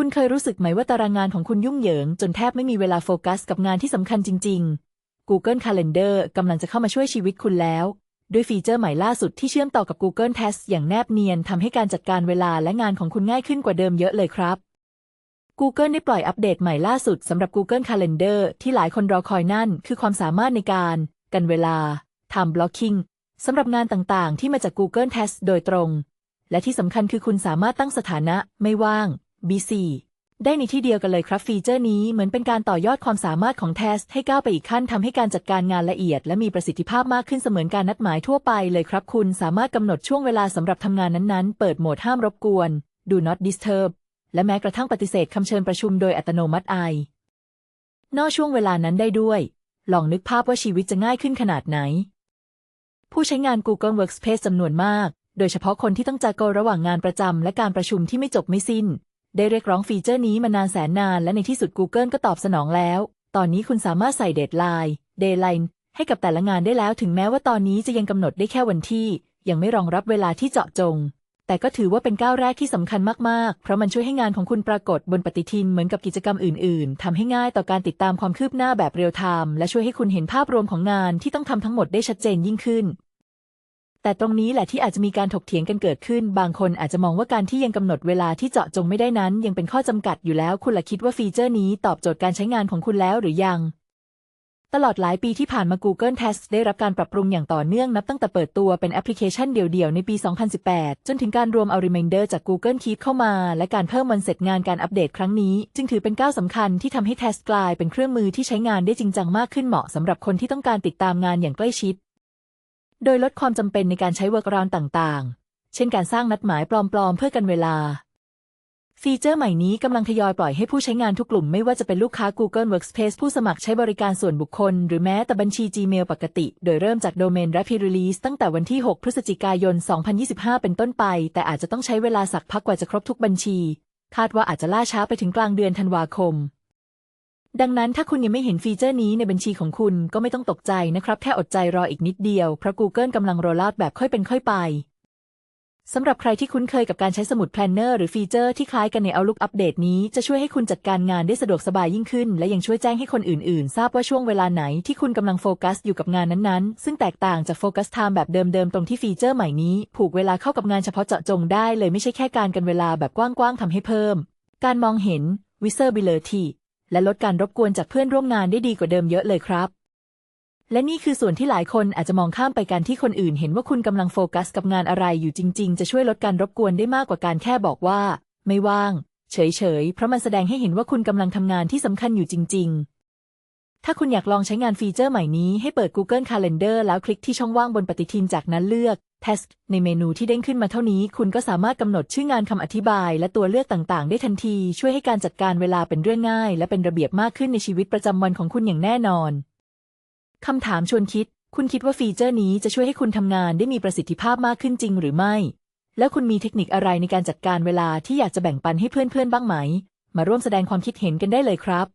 คุณเคยรู้สึกไหมว่าตารางงานของคุณยุ่งเหยิง จนแทบไม่มีเวลาโฟกัสกับงานที่สำคัญจริง ๆ Google Calendar กำลังจะเข้ามาช่วยชีวิตคุณแล้ว ด้วยฟีเจอร์ใหม่ล่าสุดที่เชื่อมต่อกับ Google Task อย่างแนบเนียนทำให้การจัดการเวลาและงานของคุณง่ายขึ้นกว่าเดิมเยอะเลยครับ Google ได้ปล่อยอัปเดตใหม่ล่าสุดสำหรับ Google Calendar ที่หลายคนรอคอยนั่น คือความสามารถในการ กันเวลา Time Blocking สำหรับงานต่างๆ ที่มาจาก Google Task โดยตรง และที่สำคัญคือคุณสามารถตั้งสถานะไม่ว่าง BC ได้ในที่เดียวกันเลยครับฟีเจอร์นี้เหมือนเป็นการต่อยอดความสามารถของ Task ให้ก้าวไปอีกขั้นทำให้การจัดการงานละเอียด และมีประสิทธิภาพมากขึ้นเสมือนการนัดหมายทั่วไปเลยครับคุณสามารถกำหนดช่วงเวลาสำหรับทำงานนั้นๆ เปิดโหมดห้ามรบกวน Do not disturb และแม้กระทั่งปฏิเสธคำเชิญประชุมโดยอัตโนมัติไอนอกช่วงเวลานั้นได้ด้วย ลองนึกภาพว่าชีวิตจะง่ายขึ้นขนาดไหน ผู้ใช้งาน Google Workspace จำนวนมาก โดยเฉพาะคนที่ต้องจากโกระหว่างงานประจำและการประชุมที่ไม่จบไม่สิ้น ได้เรียกร้องฟีเจอร์นี้มานานแสนนานและในที่สุด Google ก็ตอบสนองแล้ว ตอนนี้คุณสามารถใส่เดทไลน์ Deadline ให้กับแต่ละงานได้แล้วถึงแม้ว่าตอนนี้จะยังกำหนดได้แค่วันที่ ยังไม่รองรับเวลาที่เจาะจง แต่ก็ถือว่าเป็นก้าวแรกที่สำคัญมาก ๆ เพราะมันช่วยให้งานของคุณปรากฏบนปฏิทินเหมือนกับกิจกรรมอื่น ๆ ทำให้ง่ายต่อการติดตามความคืบหน้าแบบเรียลไทม์และช่วยให้คุณเห็นภาพรวมของงานที่ต้องทำทั้งหมดได้ชัดเจนยิ่งขึ้น แต่ตรงนี้แหละที่อาจจะมีการถกเถียงกันเกิดขึ้น บางคนอาจจะมองว่าการที่ยังกำหนดเวลาที่เจาะจงไม่ได้นั้น ยังเป็นข้อจำกัดอยู่แล้ว คุณล่ะคิดว่าฟีเจอร์นี้ตอบโจทย์การใช้งานของคุณแล้วหรือยัง ตลอดหลายปีที่ผ่านมา Google Task ได้รับการปรับปรุงอย่างต่อเนื่องนับตั้งแต่เปิดตัวเป็นแอปพลิเคชันเดี่ยวๆ ในปี 2018 จนถึงการรวมเอา Reminder จาก Google Keep เข้ามา และการเพิ่มวันเสร็จงานการอัปเดตครั้งนี้ จึงถือเป็นก้าวสำคัญที่ทำให้ Task กลายเป็นเครื่องมือที่ใช้งานได้จริงจังมากขึ้นเหมาะสำหรับคนที่ต้องการติดตามงานอย่างใกล้ชิด โดยลดความจำเป็นในการใช้ workaround ต่างๆ เช่นการสร้างนัดหมายปลอมๆ เพื่อกันเวลา ฟีเจอร์ใหม่นี้กำลังทยอยปล่อยให้ผู้ใช้งานทุกกลุ่มไม่ว่าจะเป็นลูกค้า Google Workspace ผู้สมัครใช้บริการส่วนบุคคล หรือแม้แต่บัญชี Gmail ปกติ โดยเริ่มจากโดเมน Rapid Release ตั้งแต่วันที่ 6 พฤศจิกายน 2025 เป็นต้นไป แต่อาจจะต้องใช้เวลาสักพักกว่าจะครบทุกบัญชี คาดว่าอาจจะล่าช้าไปถึงกลางเดือนธันวาคม ดังนั้นถ้าคุณยังไม่เห็นฟีเจอร์นี้ในบัญชีของคุณก็ไม่ต้องตกใจนะครับแค่อดใจรออีกนิดเดียว เพราะ Google กำลังโรลเอาแบบค่อยเป็นค่อยไปสำหรับใครที่คุ้นเคยกับการใช้สมุดแพลนเนอร์หรือฟีเจอร์ที่คล้ายกันใน Outlook อัปเดตนี้จะช่วยให้คุณจัดการงานได้สะดวกสบายยิ่งขึ้น และยังช่วยแจ้งให้คนอื่นๆ ทราบว่าช่วงเวลาไหนที่คุณกำลังโฟกัสอยู่กับงานนั้นๆ ซึ่งแตกต่างจากโฟกัสไทม์แบบเดิมๆ ตรงที่ฟีเจอร์ใหม่นี้ ผูกเวลาเข้ากับงานเฉพาะเจาะจงได้เลยไม่ใช่แค่การกันเวลาแบบกว้างๆทำให้เพิ่ม การมองเห็น visibility และลดการรบกวนจากเพื่อนร่วมงานได้ดีกว่าเดิมเยอะเลยครับ และนี่คือส่วนที่หลายคนอาจจะมองข้ามไปการที่คนอื่นเห็นว่าคุณกำลังโฟกัสกับงานอะไรอยู่จริง ๆ จะช่วยลดการรบกวนได้มากกว่าการแค่บอกว่า ไม่ว่าง เฉยๆ เพราะมันแสดงให้เห็นว่าคุณกำลังทำงานที่สำคัญอยู่จริง ๆถ้าคุณอยากลองใช้งานฟีเจอร์ใหม่นี้ให้เปิด Google Calendar แล้วคลิกที่ช่องว่างบนปฏิทินจากนั้นเลือก Task ในเมนูที่เด้งขึ้นมาเท่านี้ คุณก็สามารถกำหนดชื่องานคำอธิบาย และตัวเลือกต่างๆ ได้ทันที ช่วยให้การจัดการเวลาเป็นเรื่องง่าย และเป็นระเบียบมากขึ้นในชีวิตประจำวันของคุณอย่างแน่นอนคำถามชวนคิด คุณคิดว่าฟีเจอร์นี้จะช่วยให้คุณทำงานได้มีประสิทธิภาพมากขึ้นจริงหรือไม่ แล้วคุณมีเทคนิคอะไรในการจัดการเวลาที่อยากจะแบ่งปันให้เพื่อนๆบ้างไหม มาร่วมแสดงความคิดเห็นกันได้เลยครับ